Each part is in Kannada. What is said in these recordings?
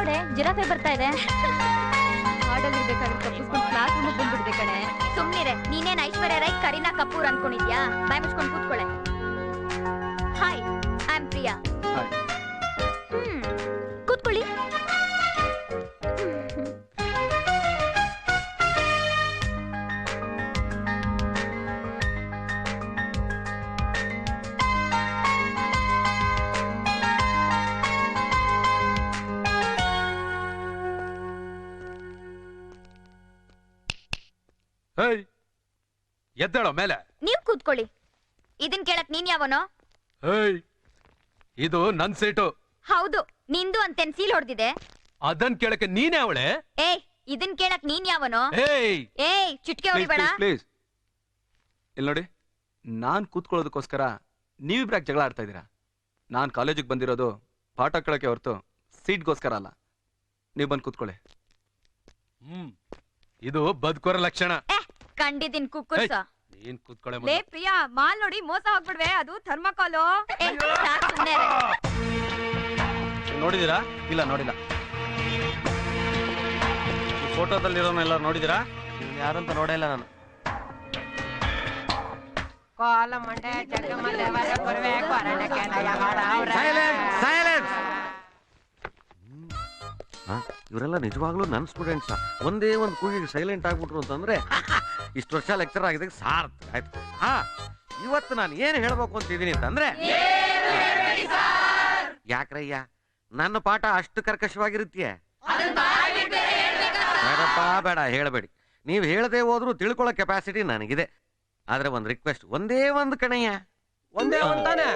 ನೋಡೆ ಜಿರಾಫೆ ಬರ್ತಾ ಇದೆ. ಕ್ಲಾಸ್ ರೂಮಿಗೆ ಬಂದ್ಬಿಡ್ದೆ ಕಣೆ. ಸುಮ್ನಿರೆ ನೀನೇನ್ ಐಶ್ವರ್ಯ ರೈ ಕರೀನಾ ಕಪೂರ್ ಅನ್ಕೊಂಡಿದ್ಯಾ? ಬಾಯ್ ಮುಚ್ಕೊಂಡು ಕೂತ್ಕೊಳ್ಳೆ. Hi I am Priya hey ಎದ್ದೇಳೋ ಮೇಲೆ. ನೀವ್ ಕೂತ್ಕೊಳ್ಳಿ. ಇದನ್ ಕೇಳಕ್ ನೀನ್ ಯಾವನೋ? ಹೇಯ್ ಇದು ನನ್ ಸೀಟು. ಹೌದು ನಿಂದು ಅಂತೇನ್ ಸೀಲ್ ಹೊಡ್ದಿದೆ? ಅದನ್ ಕೇಳಕ್ಕೆ ನೀನೇ ಅವಳೆ ಏಯ್ ಇದನ್ ಕೇಳಕ್ ನೀನ್ ಯಾವನೋ? ಹೇ ಏಯ್ ಚಿಟ್ಕೆ ಪ್ಲೀಸ್ ಹೊಡಿಬೇಡ. ಪ್ಲೀಸ್ ಇಲ್ಲಿ ನೋಡಿ ನಾನ್ ಕೂತ್ಕೊಳ್ಳೋದಕ್ಕೋಸ್ಕರ ನೀವಿಬ್ರಾಕ್ ಜಗಳ ಆಡ್ತಾ ಇದ್ದೀರಾ? ನಾನ್ ಕಾಲೇಜಿಗೆ ಬಂದಿರೋದು ಪಾಠ ಕೇಳಕ್ಕೆ ಹೊರತು ಸೀಟ್ಗೋಸ್ಕರ ಅಲ್ಲ. ನೀವು ಬಂದು ಕೂತ್ಕೊಳ್ಳಿ. ಹ್ಮ್. ಇದು ಬದುಕೋರ ಲಕ್ಷಣ. ಏ ಕಂಡಿದ್ದೀನ್ ಕುಕ್ಕುರ್ಸ. ಏನ್ ಕೂತ್ಕೊಳ್ಳೆ ಲೇ. ಪ್ರಿಯಾ ಮಾಲ್ ನೋಡಿ ಮೋಸ ಹೋಗ್ಬಿಡ್ವೆ ಅದು ಥರ್ಮಕಾಲು. ನೋಡಿದೀರಾ? ಇಲ್ಲ ನೋಡಿಲ್ಲ. ಈ ಫೋಟೋದಲ್ಲಿರೋನೆಲ್ಲ ನೋಡಿದೀರಾ? ಯಾರಂತ ನೋಡೇ ಇಲ್ಲ ನಾನು. ಕೋಲ ಮಂಡೆ ಕೊರವೆ. ಇವರೆಲ್ಲ ನಿಜವಾಗ್ಲೂ ನನ್ನ ಸ್ಟೂಡೆಂಟ್ಸ್ ಒಂದೇ ಒಂದು ಕೂಗಿಗೆ ಸೈಲೆಂಟ್ ಆಗ್ಬಿಟ್ರು ಅಂತಂದ್ರೆ ಇಷ್ಟು ವರ್ಷ ಲೆಕ್ಚರ್ ಆಗಿದೆ ಸಾರ್ಥಕ ಆಯ್ತು. ಹಾ ಇವತ್ತು ನಾನು ಏನು ಹೇಳ್ಬೇಕು ಅಂತ ಇದೀನಿ ಅಂತಂದ್ರೆ ಯಾಕ್ರಯ್ಯ ನನ್ನ ಪಾಠ ಅಷ್ಟು ಕರ್ಕಶವಾಗಿರುತ್ತೆ ಬೇಡಪ್ಪ ಬೇಡ ಹೇಳಬೇಡಿ. ನೀವು ಹೇಳದೆ ಹೋದ್ರೂ ತಿಳ್ಕೊಳ್ಳೋ ಕೆಪಾಸಿಟಿ ನನಗಿದೆ. ಆದ್ರೆ ಒಂದು ರಿಕ್ವೆಸ್ಟ್ ಒಂದೇ ಒಂದು ಕಣಯ್ಯ. ಒಂದೇ ಒಂದಾನೆ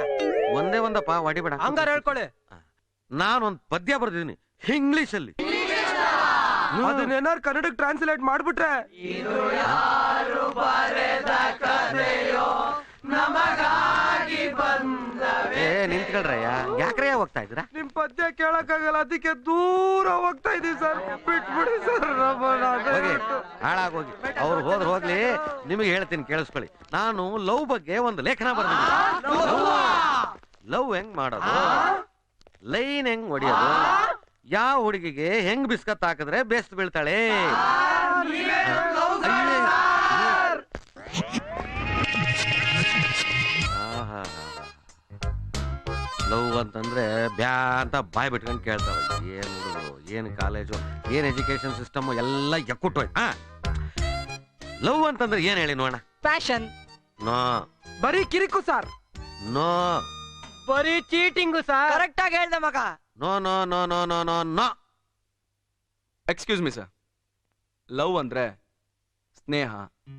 ಒಂದೇ ಒಂದಪ್ಪ ಹೊಡಿಬೇಡ ಹಂಗಾರ ಹೇಳ್ಕೊಳ್ಳಿ. ನಾನೊಂದು ಪದ್ಯ ಬರ್ದಿದ್ದೀನಿ ಇಂಗ್ಲಿಷ್ ಅಲ್ಲಿ ಅದನ್ನೇನಾರು ಕನ್ನಡಕ್ಕೆ ಟ್ರಾನ್ಸ್ಲೇಟ್ ಮಾಡ್ಬಿಟ್ರೆ. ಏ ನಿಂತ್ಕೊಳ್ರಯ್ಯ ಯಾಕ್ರಯ್ಯ ಹೋಗ್ತಾ ಇದ್ದೀರಾ? ನಿಮ್ ಪದ್ಯ ಕೇಳಕ್ಕಾಗಲ್ಲ ಅದಕ್ಕೆ ದೂರ ಹೋಗ್ತಾ ಇದೀವಿ ಸರ್. ಬಿಟ್ಬಿಡಿ ಸರ್ ಹೋಗಿ ಹಾಳಾಗೋಗಿ. ಅವ್ರು ಹೋದ್ರೆ ಹೋಗ್ಲಿ ನಿಮಗೆ ಹೇಳ್ತೀನಿ ಕೇಳಿಸ್ಕೊಳ್ಳಿ. ನಾನು ಲವ್ ಬಗ್ಗೆ ಒಂದು ಲೇಖನ ಬರ್ದಿದ್ದೀನಿ. ಲವ್ ಹೆಂಗ್ ಮಾಡೋದು? ಲೈನ್ ಹೆಂಗ್ ಹೊಡಿಯೋದು? ಯಾವ ಹುಡುಗಿಗೆ ಹೆಂಗ್ ಬಿಸ್ಕತ್ ಹಾಕಿದ್ರೆ ಬೆಸ್ಟ್ ಬೀಳ್ತಾಳೆ? ಲವ್ ಅಂತಂದ್ರೆ ಬ್ಯಾ ಅಂತ ಬಾಯ್ ಬಿಟ್ಕೊಂಡು ಕೇಳ್ತಾವ ಏನ್ ಹುಡುಗರು ಏನ್ ಕಾಲೇಜು ಏನ್ ಎಜುಕೇಶನ್ ಸಿಸ್ಟಮ್ ಎಲ್ಲ ಎಕ್ಕುಟ್ಟೋಯ್ತು ಹಾ. ಲವ್ ಅಂತಂದ್ರೆ ಏನ್ ಹೇಳಿ ನೋಡೋಣ? Passion no. ಬರೀ ಕಿರಿಕು ಸರ್. ನೋ. ಬರೀ ಚೀಟಿಂಗು ಸರ್. ಕರೆಕ್ಟ್ ಆಗಿ ಹೇಳ್ದೆ ಮಗ. No no no no no no no. Excuse me sir love ಅಂದ್ರೆ ಸ್ನೇಹ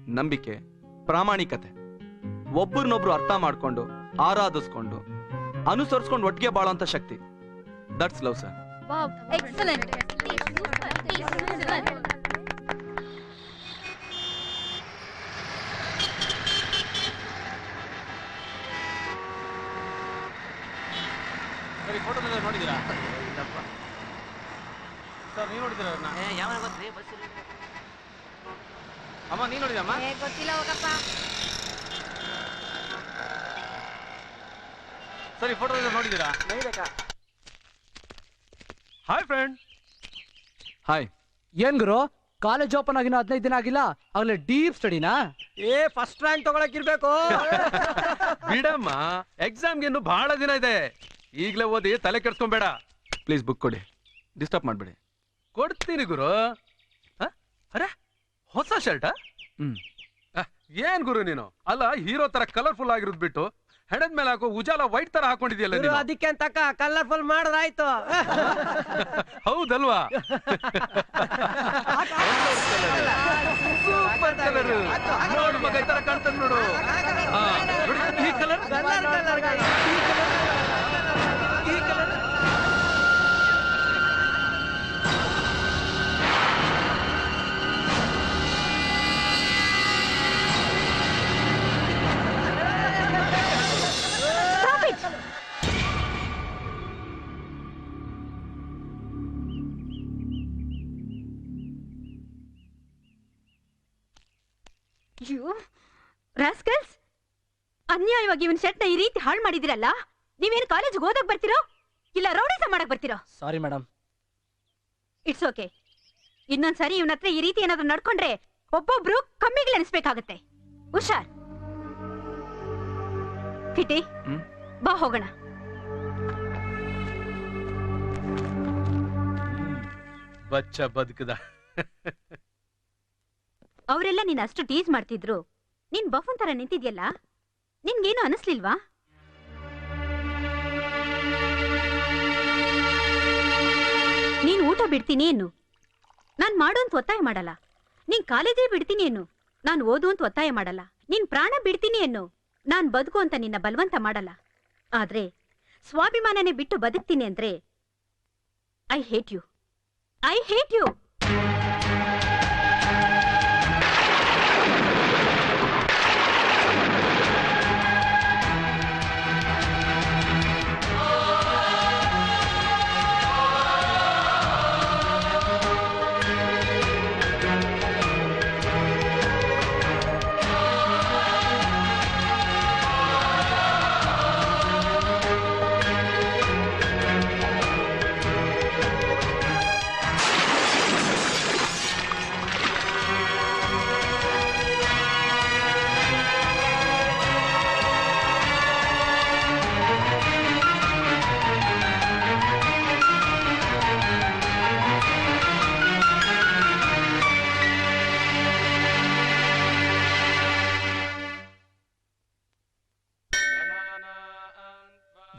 ನಂಬಿಕೆ ಪ್ರಾಮಾಣಿಕತೆ. ಒಬ್ಬರನ್ನೊಬ್ರು ಅರ್ಥ ಮಾಡ್ಕೊಂಡು ಆರಾಧಿಸ್ಕೊಂಡು ಅನುಸರಿಸ್ಕೊಂಡು ಒಟ್ಟಿಗೆ ಬಾಳೋಂಥ ಶಕ್ತಿ. ದಟ್ಸ್ ಲವ್ ಸರ್ ಎಕ್ಸಲೆಂಟ್ ಸರಿ ಫೋಟೋದಲ್ಲಿ ನೋಡಿದ್ದೀರಾ? ಸರ್ ನೀವು ನೋಡಿದ್ದೀರಾ ಅಮ್ಮ ನೀನ್ ನೋಡಿದಮ್ಮ ಏ ಗೊತ್ತಿಲ್ಲ ಹೋಗಪ್ಪ. ಸರಿ ಫೋಟೋ ನೋಡಿದ್ದೀರಾ? ಹಾಯ್ ಫ್ರೆಂಡ್ ಹಾಯ್ ಏನ್ ಗುರು? ಕಾಲೇಜ್ ಓಪನ್ ಆಗಿನ ಹದಿನೈದು ದಿನ ಆಗಿಲ್ಲ? ಆಗ್ಲೇ ಡೀಪ್ ಸ್ಟಡಿನಾ ಏ ಫಸ್ಟ್ ರ್ಯಾಂಕ್ ತಗೊಳಕ್ ಇರ್ಬೇಕು. ಬಿಡಮ್ಮ ಎಕ್ಸಾಮ್ಗೆ ಇನ್ನು ಬಹಳ ದಿನ ಇದೆ. ಈಗ್ಲೇ ಓದಿ ತಲೆ ಕೆಡ್ಸ್ಕೊಂಬೇಡ. ಪ್ಲೀಸ್ ಬುಕ್ ಕೊಡಿ. ಡಿಸ್ಟರ್ಬ್ ಮಾಡಬೇಡಿ. ಕೊಡ್ತೀನಿ ಗುರು. ಹಾ? ಅರೆ ಹೊಸ ಶರ್ಟ್ ಹ್ಮ್. ಏನ್ ಗುರು ನೀನು? ಅಲ್ಲ ಹೀರೋ ತರ ಕಲರ್ಫುಲ್ ಆಗಿರೋದ್ ಬಿಟ್ಟು ಹೆಣದ ಮೇಲೆ ಹಾಕೋ ಉಜಾಲ ವೈಟ್ ತರ ಹಾಕೊಂಡಿದ್ಯಲ್ಲ ನೀನು? ಅದಕ್ಕೆ ಅಂತಕ್ಕ ಕಲರ್ಫುಲ್ ಮಾಡೋದಾಯ್ತು. ಹೌದಲ್ವಾ? ಸೂಪರ್ ಕಲರ್ ನೋಡು ಮಗ ಈ ತರ ಕಾಣ್ತದೆ ನೋಡು. ಹಾ, ನೋಡಿ, ಈ ಕಲರ್ ಈ ಯು ರಾಸ್ಕಲ್ಸ್ ಅನ್ಯಾಯವಾಗಿ ಇವನ್ ಶರ್ಟ್ನ ಈ ರೀತಿ ಹಾಳು ಮಾಡಿದಿರಲ್ಲ ನೀವೇನು ಕಾಲೇಜಿಗೆ ಓದಕ್ ಬರ್ತಿರೋ? ಇಲ್ಲ ರೌಡಿಸ ಮಾಡಕ್ ಬರ್ತಿರೋ? ಸಾರಿ ಮೇಡಮ್ ಇಟ್ಸ್ ಓಕೆ ಇನ್ನೊಂದ್ಸರಿ ಇವನ ಹತ್ರ ಈ ರೀತಿ ಏನಾದ್ರು ನಡ್ಕೊಂಡ್ರೆ ಒಬ್ಬೊಬ್ರು ಕಮ್ಮಿಗಳು ಅನಿಸ್ಬೇಕಾಗತ್ತೆ ಹುಷಾರ್. ಕಿಟಿ? ಬಾ ಹೋಗೋಣ. ಬಚ್ಚ ಬದುಕದ. ಅವರೆಲ್ಲ ನೀನ್ ಅಷ್ಟು ಟೀಸ್ ಮಾಡ್ತಿದ್ರು. ನೀನ್ ಬಫನ್ ತರ ನಿಂತಿದ್ಯಲ್ಲ? ನಿನ್ಗೇನು ಅನಿಸ್ಲಿಲ್ವಾ? ನೀನ್ ಊಟ ಬಿಡ್ತೀನಿ ಏನು ನಾನ್ ಮಾಡು ಅಂತ ಒತ್ತಾಯ ಮಾಡಲ್ಲ. ನೀನ್ ಕಾಲೇಜೇ ಬಿಡ್ತೀನಿ ಏನು ನಾನ್ ಓದು ಅಂತ ಒತ್ತಾಯ ಮಾಡಲ್ಲ. ನಿನ್ ಪ್ರಾಣ ಬಿಡ್ತೀನಿ ಏನು ನಾನ್ ಬದುಕು ಅಂತ ನಿನ್ನ ಬಲವಂತ ಮಾಡಲ್ಲ. ಆದ್ರೆ ಸ್ವಾಭಿಮಾನನೇ ಬಿಟ್ಟು ಬದುಕ್ತೀನಿ ಅಂದ್ರೆ I hate you I hate you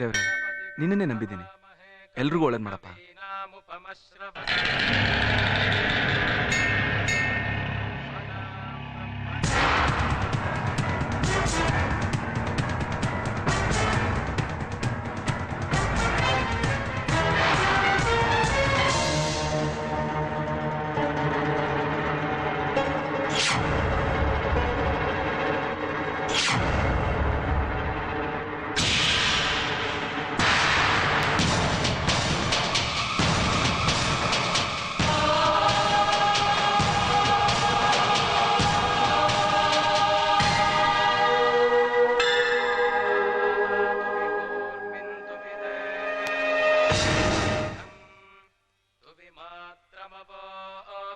ದೇವ್ರೆ ನಿನ್ನನ್ನೇ ನಂಬಿದ್ದೀನಿ. ಎಲ್ರಿಗೂ ಒಳ್ಳೇದು ಮಾಡಪ್ಪ.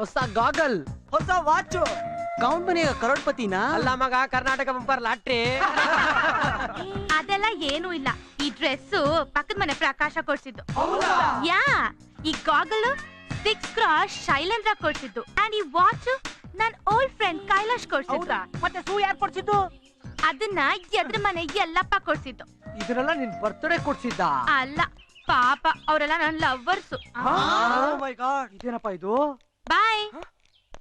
ಹೊಸ ಗಾಗಲ್. ಹೊಸ ವಾಚ್ ಕಂಪನಿಯ ಕರೋಡ್ಪತಿನ? ಅಲ್ಲ ಮಗ ಕರ್ನಾಟಕ ಬಂಪರ್ ಲಾಟ್ರಿ. ಅದೆಲ್ಲ ಏನೂ ಇಲ್ಲ. ಈ ಡ್ರೆಸ್ಸು ಪಕ್ಕದ ಮನೆ ಪ್ರಕಾಶ ಕೊಡ್ಸಿದ್ದು. ಯಾ ಈ ಗಾಗಲ್ ಸಿಕ್ಸ್ ಕ್ರಾಸ್ ಶೈಲೇಂದ್ರ ಕೊಡ್ಸಿದ್ದು. ಅಂಡ್ ಈ ವಾಚ್ ನನ್ ಓಲ್ಡ್ ಫ್ರೆಂಡ್ ಕೈಲಾಶ್ ಕೊಡ್ಸಿದ್ದು. ಮತ್ತೆ ಸೂ ಯಾರು ಕೊಡ್ಸಿದ್ದು? ಅದನ್ನ ಎದ್ರ ಮನೆ ಎಲ್ಲಪ್ಪ ಕೊಡ್ಸಿದ್ದು. ಇದನ್ನೆಲ್ಲ ನಿನ್ ಬರ್ತ್ಡೇ ಕೊಡ್ಸಿದ್ದ? ಅಲ್ಲ ಪಾಪ ಅವರೆಲ್ಲ ನನ್ ಲವರ್ಸು ಮೈ ಗಾಡ್ ಇದೇನಪ್ಪ ಇದು? ಬಾಯ್